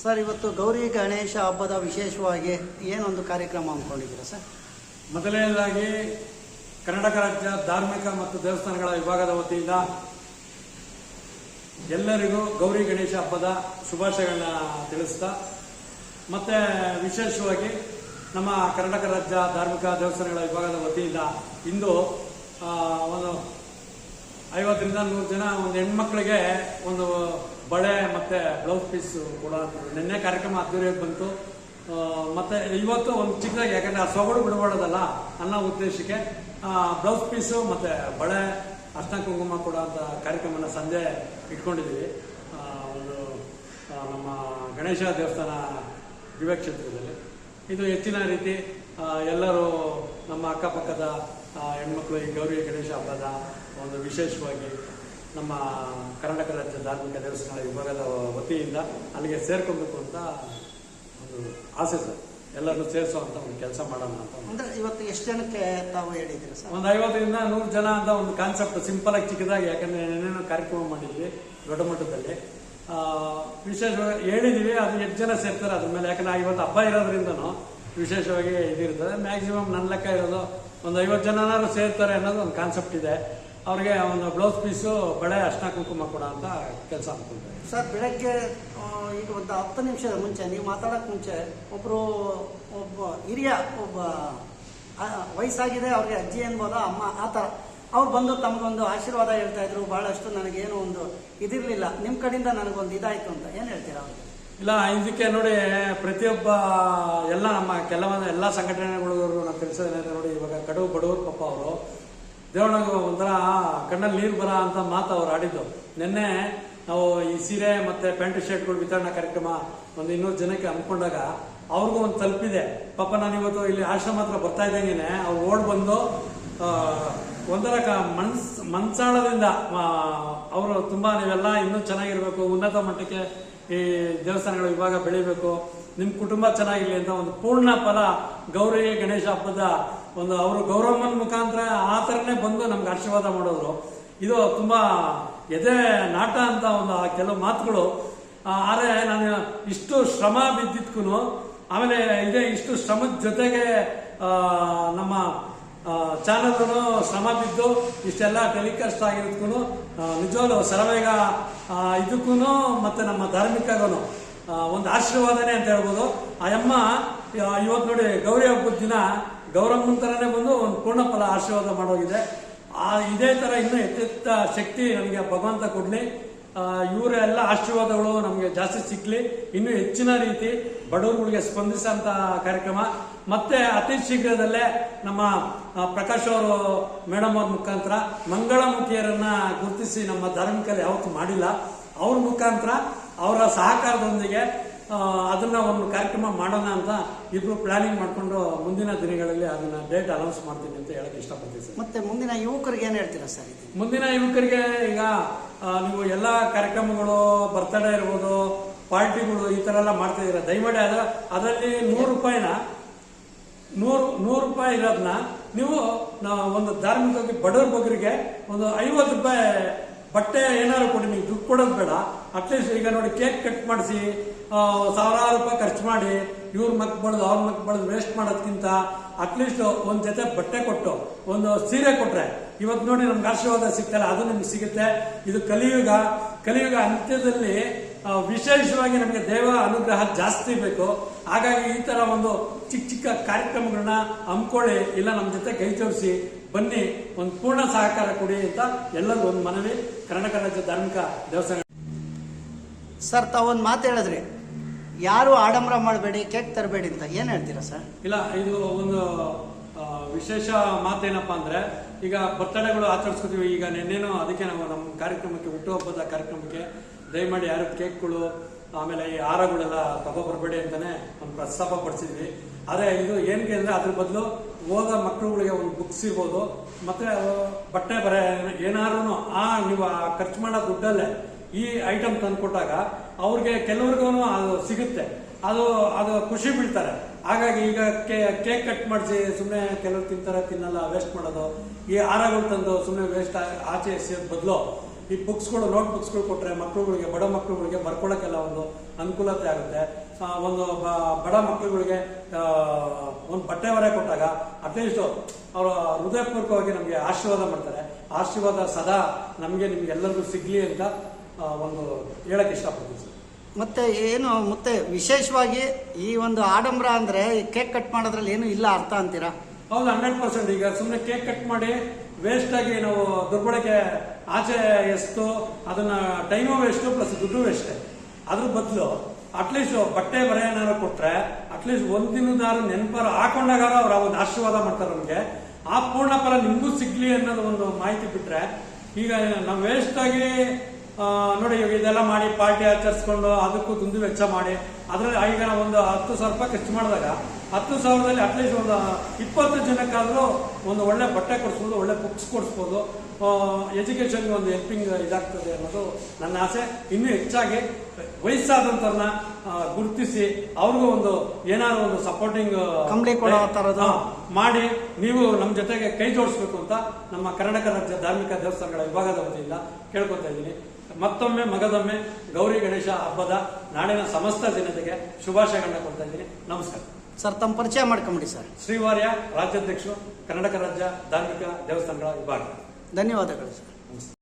Sir, ಇವತ್ತು ಗೌರಿ ಗಣೇಶ ಹಬ್ಬದ ವಿಶೇಷವಾಗಿ ಏನೊಂದು ಕಾರ್ಯಕ್ರಮ ಅಂದ್ಕೊಂಡಿದ್ದೀರಾ ಸರ್? ಮೊದಲನೇದಾಗಿ ಕರ್ನಾಟಕ ರಾಜ್ಯ ಧಾರ್ಮಿಕ ಮತ್ತು ದೇವಸ್ಥಾನಗಳ ವಿಭಾಗದ ವತಿಯಿಂದ ಎಲ್ಲರಿಗೂ ಗೌರಿ ಗಣೇಶ ಹಬ್ಬದ ಶುಭಾಶಯಗಳನ್ನ ತಿಳಿಸ್ತಾ, ಮತ್ತೆ ವಿಶೇಷವಾಗಿ ನಮ್ಮ ಕರ್ನಾಟಕ ರಾಜ್ಯ ಧಾರ್ಮಿಕ ದೇವಸ್ಥಾನಗಳ ವಿಭಾಗದ ವತಿಯಿಂದ ಇಂದು ಒಂದು ಐವತ್ತರಿಂದ ನೂರು ಜನ ಒಂದು ಹೆಣ್ಮಕ್ಳಿಗೆ ಒಂದು ಬಳೆ ಮತ್ತೆ ಬ್ಲೌಸ್ ಪೀಸ್ ಕೂಡ ನಿನ್ನೆ ಕಾರ್ಯಕ್ರಮ ಅದ್ದೂರಿಯಾಗಿ ಬಂತು. ಮತ್ತೆ ಇವತ್ತು ಒಂದು ಚಿಕ್ಕದಾಗಿ, ಯಾಕಂದ್ರೆ ಆ ಸೊಗಡು ಬಿಡಬಾರ್ದಲ್ಲ ಅನ್ನೋ ಉದ್ದೇಶಕ್ಕೆ ಬ್ಲೌಸ್ ಪೀಸು ಮತ್ತೆ ಬಳೆ ಅರ್ಶನ ಕುಂಕುಮ ಕೊಡುವಂಥ ಕಾರ್ಯಕ್ರಮನ ಸಂಜೆ ಇಟ್ಕೊಂಡಿದ್ದೀವಿ. ಒಂದು ನಮ್ಮ ಗಣೇಶ ದೇವಸ್ಥಾನ ದಿವ್ಯಕ್ಷೇತ್ರದಲ್ಲಿ ಇದು ಹೆಚ್ಚಿನ ರೀತಿ ಎಲ್ಲರೂ ನಮ್ಮ ಅಕ್ಕಪಕ್ಕದ ಹೆಣ್ಮಕ್ಳು, ಈ ಗೌರಿ ಗಣೇಶ ಹಬ್ಬದ ಒಂದು ವಿಶೇಷವಾಗಿ ನಮ್ಮ ಕರ್ನಾಟಕ ರಾಜ್ಯ ಧಾರ್ಮಿಕ ದೇವಸ್ಥಾನ ವಿಭಾಗದ ವತಿಯಿಂದ ಅಲ್ಲಿಗೆ ಸೇರ್ಕೊಬೇಕು ಅಂತ ಒಂದು ಆಸೆ ಸರ್. ಎಲ್ಲರೂ ಸೇರಿಸುವಂತ ಒಂದು ಕೆಲಸ ಮಾಡೋಣ ಅಂತ ಅಂದ್ರೆ ಇವತ್ತು ಎಷ್ಟು ಜನಕ್ಕೆ ತಾವು ಹೇಳಿದ್ರಿ ಸರ್? ಒಂದು ಐವತ್ತರಿಂದ ನೂರು ಜನ ಅಂತ ಒಂದು ಕಾನ್ಸೆಪ್ಟ್ ಸಿಂಪಲ್ ಆಗಿ ಚಿಕ್ಕದಾಗಿ ಯಾಕಂದ್ರೆ ಏನೇನೋ ಕಾರ್ಯಕ್ರಮ ಮಾಡಿದ್ವಿ ದೊಡ್ಡ ಮಟ್ಟದಲ್ಲಿ. ಆ, ವಿಶೇಷವಾಗಿ ಹೇಳಿದೀವಿ ಅದು ಎಷ್ಟು ಜನ ಸೇರ್ತಾರೆ ಅದ್ರ ಮೇಲೆ. ಯಾಕಂದ್ರೆ ಇವತ್ತು ಹಬ್ಬ ಇರೋದ್ರಿಂದನೂ ವಿಶೇಷವಾಗಿ ಇದಿರ್ತದೆ. ಮ್ಯಾಕ್ಸಿಮಮ್ ನನ್ನ ಲೆಕ್ಕ ಇರೋದು ಒಂದು ಐವತ್ತು ಜನನಾದ್ರು ಸೇರ್ತಾರೆ ಅನ್ನೋದು ಒಂದು ಕಾನ್ಸೆಪ್ಟ್ ಇದೆ. ಅವ್ರಿಗೆ ಒಂದು ಬ್ಲೌಸ್ ಪೀಸು ಬಳೆ ಅರ್ಶನ ಕುಂಕುಮ ಕೊಡ ಅಂತ ಕೆಲಸ ಅನ್ಕೊಂತಾರೆ ಸರ್ ಬೆಳಗ್ಗೆ ಈಗ ಒಂದು ಹತ್ತು ನಿಮಿಷದ ಮುಂಚೆ ನೀವು ಮಾತಾಡೋಕೆ ಮುಂಚೆ ಒಬ್ಬರು ಒಬ್ಬ ಹಿರಿಯ ಒಬ್ಬ ವಯಸ್ಸಾಗಿದೆ ಅವ್ರಿಗೆ ಅಜ್ಜಿ ಅನ್ಬೋದು ಅಮ್ಮ ಆ ಥರ. ಅವ್ರು ಬಂದು ತಮಗೊಂದು ಆಶೀರ್ವಾದ ಹೇಳ್ತಾ ಇದ್ರು ಬಹಳಷ್ಟು ನನಗೇನು ಒಂದು ಇದಿರಲಿಲ್ಲ. ನಿಮ್ಮ ಕಡೆಯಿಂದ ನನಗೊಂದು ಇದಾಯಿತು ಅಂತ ಏನು ಹೇಳ್ತೀರಾ ಅವ್ರಿಗೆ ಇಲ್ಲ ಇದಕ್ಕೆ ನೋಡಿ ಪ್ರತಿಯೊಬ್ಬ ಎಲ್ಲ ನಮ್ಮ ಕೆಲವೊಂದು ಎಲ್ಲ ಸಂಘಟನೆಗಳು ನಾನು ತಿಳಿಸೋದೇನೆ ನೋಡಿ ಇವಾಗ ಕಡು ಬಡವರು ಪಪ್ಪ ಅವರು ದೇವಣ್ಣಗೆ ಒಂಥರ ಕಣ್ಣಲ್ಲಿ ನೀರು ಬರ ಅಂತ ಮಾತು ಅವ್ರು ಆಡಿದ್ದು. ನಿನ್ನೆ ನಾವು ಈ ಸೀರೆ ಮತ್ತೆ ಪ್ಯಾಂಟ್ ಶರ್ಟ್ಗಳು ವಿತರಣಾ ಕಾರ್ಯಕ್ರಮ ಒಂದು ಇನ್ನೂರು ಜನಕ್ಕೆ ಅನ್ಕೊಂಡಾಗ ಅವ್ರಿಗೂ ಒಂದು ತಲುಪಿದೆ. ಪಾಪ ನಾನು ಇವತ್ತು ಇಲ್ಲಿ ಆಶ್ರಮ ಹತ್ರ ಬರ್ತಾ ಇದ್ದಂಗೆ ಅವ್ರು ಓಡ್ ಬಂದು ಒಂಥರ ಕ- ಮನ್ಸ್, ಮನ್ಸಾಳದಿಂದ ಅವರು ತುಂಬ ನೀವೆಲ್ಲ ಇನ್ನೂ ಚೆನ್ನಾಗಿರ್ಬೇಕು, ಉನ್ನತ ಮಟ್ಟಕ್ಕೆ ಈ ದೇವಸ್ಥಾನಗಳ ವಿಭಾಗ ಬೆಳಿಬೇಕು ನಿಮ್ಮ ಕುಟುಂಬ ಚೆನ್ನಾಗಿರಲಿ ಅಂತ ಒಂದು ಪೂರ್ಣ ಫಲ ಗೌರಿ ಗಣೇಶ ಹಬ್ಬದ ಒಂದು ಅವರು ಗೌರವನ ಮುಖಾಂತರ ಆ ಥರನೇ ಬಂದು ನಮ್ಗೆ ಆಶೀರ್ವಾದ ಮಾಡೋರು. ಇದು ತುಂಬಾ ಎದೆ ನಾಟ ಅಂತ ಒಂದು ಕೆಲವು ಮಾತುಗಳು. ಆದರೆ ನಾನು ಇಷ್ಟು ಶ್ರಮ ಬಿದ್ದಿದ್ಕು ಆಮೇಲೆ ಇದೇ ಇಷ್ಟು ಶ್ರಮದ ಜೊತೆಗೆ ನಮ್ಮ ಚಾನಲ್ಗಳು ಶ್ರಮ ಬಿದ್ದು ಇಷ್ಟೆಲ್ಲ ಟೆಲಿಕಾಸ್ಟ್ ಆಗಿರೋದಕ್ಕೂ ನಿಜವಾಗ್ಲೂ ಸರವೇಗ ಇದಕ್ಕೂ ಮತ್ತು ನಮ್ಮ ಧಾರ್ಮಿಕಗೂ ಒಂದು ಆಶೀರ್ವಾದನೇ ಅಂತ ಹೇಳ್ಬೋದು. ಆ ಅಮ್ಮ ಇವತ್ತು ನೋಡಿ ಗೌರಿ ಹಬ್ಬದ ದಿನ ಗೌರಮ್ಮನ ಥರನೇ ಬಂದು ಒಂದು ಪೂರ್ಣ ಫಲ ಆಶೀರ್ವಾದ ಮಾಡೋಗಿದೆ. ಆ, ಇದೇ ಥರ ಇನ್ನೂ ಹೆಚ್ಚೆತ್ತ ಶಕ್ತಿ ನನಗೆ ಭಗವಂತ ಕೊಡಲಿ. ಇವರೆಲ್ಲ ಆಶೀರ್ವಾದಗಳು ನಮಗೆ ಜಾಸ್ತಿ ಸಿಕ್ಕಲಿ ಇನ್ನೂ ಹೆಚ್ಚಿನ ರೀತಿ ಬಡವರುಗಳಿಗೆ ಸ್ಪಂದಿಸಂತ ಕಾರ್ಯಕ್ರಮ. ಮತ್ತೆ ಅತಿ ಶೀಘ್ರದಲ್ಲೇ ನಮ್ಮ ಪ್ರಕಾಶ್ ಅವರು ಮೇಡಮ್ ಅವ್ರ ಮುಖಾಂತರ ಮಂಗಳಮುಖಿಯರನ್ನ ಗುರುತಿಸಿ ನಮ್ಮ ಧಾರ್ಮಿಕಲ್ಲಿ ಯಾವತ್ತೂ ಮಾಡಿಲ್ಲ. ಅವ್ರ ಮುಖಾಂತರ ಅವರ ಸಹಕಾರದೊಂದಿಗೆ ಅದನ್ನ ಒಂದು ಕಾರ್ಯಕ್ರಮ ಮಾಡೋಣ ಅಂತ ಇಬ್ರು ಪ್ಲಾನಿಂಗ್ ಮಾಡಿಕೊಂಡು ಮುಂದಿನ ದಿನಗಳಲ್ಲಿ ಅದನ್ನ ಡೇಟ್ ಅನೌನ್ಸ್ ಮಾಡ್ತೀನಿ ಅಂತ ಹೇಳಕ್ ಇಷ್ಟಪಡ್ತೀನಿ ಸರ್. ಮತ್ತೆ ಮುಂದಿನ ಯುವಕರಿಗೆ ಏನು ಹೇಳ್ತೀರಾ ಸರ್ ಮುಂದಿನ ಯುವಕರಿಗೆ ಈಗ ನೀವು ಎಲ್ಲ ಕಾರ್ಯಕ್ರಮಗಳು ಬರ್ತಡೇ ಇರ್ಬೋದು ಪಾರ್ಟಿಗಳು ಈ ಥರ ಎಲ್ಲ ಮಾಡ್ತಾ ಇದ್ದೀರಾ? ದಯಮಾಡಿ ಅದರ ಅದರಲ್ಲಿ ನೂರು ರೂಪಾಯಿನ ನೂರು ನೂರು ರೂಪಾಯಿ ಇರೋದನ್ನ ನೀವು ಒಂದು ಧಾರ್ಮಿಕವಾಗಿ ಬಡವ್ರ ಬಗ್ಗರಿಗೆ ಒಂದು ಐವತ್ತು ರೂಪಾಯಿ ಬಟ್ಟೆ ಏನಾದ್ರು ಕೊಡಿ ನೀವು ದುಡ್ಡು ಕೊಡೋದು ಬೇಡ. ಅಟ್ಲೀಸ್ಟ್ ಈಗ ನೋಡಿ ಕೇಕ್ ಕಟ್ ಮಾಡಿಸಿ ಸಾವಿರಾರು ರೂಪಾಯಿ ಖರ್ಚು ಮಾಡಿ, ಇವ್ರ ಮಕ್ ಬಳ್ದು ಅವ್ರ ಮಕ್ ಬಳ್ದು ವೇಸ್ಟ್ ಮಾಡೋದ್ಕಿಂತ ಅಟ್ಲೀಸ್ಟ್ ಒಂದ್ ಜೊತೆ ಬಟ್ಟೆ ಕೊಟ್ಟು, ಒಂದು ಸೀರೆ ಕೊಟ್ರೆ. ಇವತ್ತು ನೋಡಿ ನಮ್ಗೆ ಆಶೀರ್ವಾದ ಸಿಗ್ತಲ್ಲ, ಅದು ನಿಮ್ಗೆ ಸಿಗುತ್ತೆ. ಇದು ಕಲಿಯುಗ. ಕಲಿಯುಗ ಅಂತ್ಯದಲ್ಲಿ ವಿಶೇಷವಾಗಿ ನಮಗೆ ದೇವ ಅನುಗ್ರಹ ಜಾಸ್ತಿ ಬೇಕು. ಹಾಗಾಗಿ ಈ ತರ ಒಂದು ಚಿಕ್ಕ ಚಿಕ್ಕ ಕಾರ್ಯಕ್ರಮಗಳನ್ನ ಹಮ್ಕೊಳ್ಳಿ ಇಲ್ಲ ನಮ್ಮ ಜೊತೆ ಕೈ ಜೋಡಿಸಿ ಬನ್ನಿ ಒಂದು ಪೂರ್ಣ ಸಹಕಾರ ಕೊಡಿ ಅಂತ ಎಲ್ಲರೂ ಒಂದು ಮನವಿ ಕರ್ನಾಟಕ ರಾಜ್ಯ ಧಾರ್ಮಿಕ ದೇವಸ್ಥಾನ. ಸರ್ ತಾವೊಂದು ಮಾತು ಹೇಳಿದ್ರಿ. ಯಾರು ಆಡಂಬರ ಮಾಡಬೇಡಿ ಕೇಕ್ ತರಬೇಡಿ ಅಂತ ಏನು ಹೇಳ್ತೀರಾ ಸರ್? ಇಲ್ಲ ಇದು ಒಂದು ವಿಶೇಷ ಮಾತೇನಪ್ಪ ಅಂದ್ರೆ ಈಗ ಬರ್ತಡೆಗಳು ಆಚರಿಸ್ಕೋತೀವಿ. ಈಗ ನಿನ್ನೇನು ಅದಕ್ಕೆ ನಾವು ನಮ್ಮ ಕಾರ್ಯಕ್ರಮಕ್ಕೆ ಹುಟ್ಟುಹಬ್ಬದ ಕಾರ್ಯಕ್ರಮಕ್ಕೆ ದಯಮಾಡಿ ಯಾರು ಕೇಕ್ಗಳು ಆಮೇಲೆ ಈ ಹಾರಗಳೆಲ್ಲ ಬರಬೇಡಿ ಅಂತಾನೆ ಒಂದು ಪ್ರಸ್ತಾಪ ಪಡಿಸಿದ್ವಿ ಆದ್ರೆ ಇದು ಏನಕ್ಕೆ ಅಂದ್ರೆ ಅದ್ರ ಬದಲು ಓದ ಮಕ್ಕಳುಗಳಿಗೆ ಒಂದು ಬುಕ್ಸ್ ಇರ್ಬೋದು. ಮತ್ತೆ ಬಟ್ಟೆ ಬರೆ ಏನಾದ್ರು ಆ, ನೀವು ಆ ಖರ್ಚು ಮಾಡೋ ದುಡ್ಡಲ್ಲೇ ಈ ಐಟಮ್ ತಂದು ಕೊಟ್ಟಾಗ ಅವ್ರಿಗೆ ಕೆಲವ್ರಿಗೂ ಅದು ಸಿಗುತ್ತೆ. ಅದು ಅದು ಖುಷಿ ಬೀಳ್ತಾರೆ. ಹಾಗಾಗಿ ಈಗ ಕೇಕ್ ಕಟ್ ಮಾಡಿಸಿ ಸುಮ್ಮನೆ ಕೆಲವ್ರು ತಿಂತಾರೆ, ತಿನ್ನಲ್ಲ ವೇಸ್ಟ್ ಮಾಡೋದು. ಈ ಹಾರಗಳು ತಂದು ಸುಮ್ಮನೆ ವೇಸ್ಟ್ ಆಚೆ ಬದಲು ಈ ಬುಕ್ಸ್ಗಳು ನೋಟ್ ಬುಕ್ಸ್ಗಳು ಕೊಟ್ಟರೆ ಮಕ್ಕಳುಗಳಿಗೆ ಬಡ ಮಕ್ಕಳುಗಳಿಗೆ ಬರ್ಕೊಳ್ಳೋಕ್ಕೆಲ್ಲ ಒಂದು ಅನುಕೂಲತೆ ಆಗುತ್ತೆ. ಒಂದು ಬಡ ಮಕ್ಕಳುಗಳಿಗೆ ಒಂದು ಬಟ್ಟೆ ಹೊರೆ ಕೊಟ್ಟಾಗ ಅಟ್ಲೀಸ್ಟ್ ಅವರು ಹೃದಯಪೂರ್ವಕವಾಗಿ ನಮಗೆ ಆಶೀರ್ವಾದ ಮಾಡ್ತಾರೆ. ಆಶೀರ್ವಾದ ಸದಾ ನಮಗೆ ನಿಮ್ಗೆ ಎಲ್ಲರಿಗೂ ಸಿಗಲಿ ಅಂತ ಒಂದು ಹೇಳಕ್ ಇಷ್ಟಪಡ್ತೀನಿ ಸರ್. ಮತ್ತೆ ಏನು ಮತ್ತೆ ವಿಶೇಷವಾಗಿ ಈ ಒಂದು ಆಡಂಬರ ಅಂದ್ರೆ ಕೇಕ್ ಕಟ್ ಮಾಡೋದ್ರಲ್ಲಿ ಏನು ಇಲ್ಲ ಅರ್ಥ ಅಂತೀರಾ? ಹೌದು ಹಂಡ್ರೆಡ್ ಪರ್ಸೆಂಟ್. ಈಗ ಸುಮ್ಮನೆ ಕೇಕ್ ಕಟ್ ಮಾಡಿ ವೇಸ್ಟ್ ಆಗಿ ನಾವು ದುರ್ಬಳಕೆ ಆಚೆ ಎಷ್ಟು ಅದನ್ನ ಟೈಮು ವೇಸ್ಟು ಪ್ಲಸ್ ದುಡ್ಡು ವೇಸ್ಟೆ ಅದ್ರ ಬದಲು ಅಟ್ಲೀಸ್ಟ್ ಬಟ್ಟೆ ಬರೆ ಏನಾರು ಕೊಟ್ರೆ ಅಟ್ಲೀಸ್ಟ್ ದಿನದಾರು ನೆನಪರ ಹಾಕೊಂಡಾಗಾರ ಅವ್ರು ಒಂದು ಆಶೀರ್ವಾದ ಮಾಡ್ತಾರೆ ನಮಗೆ. ಆ ಪೂರ್ಣ ಫಲ ನಿಮಗೂ ಸಿಗ್ಲಿ ಅನ್ನೋದು ಒಂದು ಮಾಹಿತಿ ಬಿಟ್ರೆ, ಈಗ ನಾವು ವೇಸ್ಟ್ ಆಗಿ ನೋಡಿ ಇದೆಲ್ಲ ಮಾಡಿ ಪಾರ್ಟಿ ಆಚರಿಸ್ಕೊಂಡು ಅದಕ್ಕೂ ದುಂದು ವೆಚ್ಚ ಮಾಡಿ ಅದ್ರಲ್ಲಿ ಈಗ ನಾವು ಒಂದು ಹತ್ತು ಸಾವಿರ ರೂಪಾಯಿ ಖರ್ಚು ಮಾಡಿದಾಗ ಹತ್ತು ಸಾವಿರದಲ್ಲಿ ಅಟ್ಲೀಸ್ಟ್ ಒಂದು ಇಪ್ಪತ್ತು ಜನಕ್ಕಾದ್ರೂ ಒಂದು ಒಳ್ಳೆ ಬಟ್ಟೆ ಕೊಡಿಸ್ಬೋದು ಒಳ್ಳೆ ಬುಕ್ಸ್ ಕೊಡಿಸ್ಬೋದು. ಎಜುಕೇಷನ್ಗೆ ಒಂದು ಹೆಲ್ಪಿಂಗ್ ಇದಾಗ್ತದೆ ಅನ್ನೋದು ನನ್ನ ಆಸೆ. ಇನ್ನೂ ಹೆಚ್ಚಾಗಿ ವಯಸ್ಸಾದಂಥವ್ರನ್ನ ಗುರುತಿಸಿ ಅವ್ರಿಗೂ ಒಂದು ಏನಾದ್ರು ಒಂದು ಸಪೋರ್ಟಿಂಗ್ ಕೊಡೋ. ಮಾಡಿ ನೀವು ನಮ್ಮ ಜೊತೆಗೆ ಕೈ ಜೋಡಿಸ್ಬೇಕು ಅಂತ ನಮ್ಮ ಕರ್ನಾಟಕ ರಾಜ್ಯ ಧಾರ್ಮಿಕ ದೇವಸ್ಥಾನಗಳ ವಿಭಾಗದ ವತಿಯಿಂದ ಕೇಳ್ಕೊತಾ ಇದ್ದೀನಿ. ಮತ್ತೊಮ್ಮೆ ಮಗದೊಮ್ಮೆ ಗೌರಿ ಗಣೇಶ ಹಬ್ಬದ ನಾಡಿನ ಸಮಸ್ತ ಜನತೆಗೆ ಶುಭಾಶಯಗಳನ್ನ ಕೊಡ್ತಾ ಇದ್ದೀನಿ. ನಮಸ್ಕಾರ. ಸರ್ ತಮ್ಮ ಪರಿಚಯ ಮಾಡ್ಕೊಂಬಿಡಿ ಸರ್. ಶ್ರೀವಾರ್ಯ ರಾಜ್ಯಾಧ್ಯಕ್ಷರು ಕರ್ನಾಟಕ ರಾಜ್ಯ ಧಾರ್ಮಿಕ ದೇವಸ್ಥಾನಗಳ ವಿಭಾಗ. ಧನ್ಯವಾದಗಳು ಸರ್.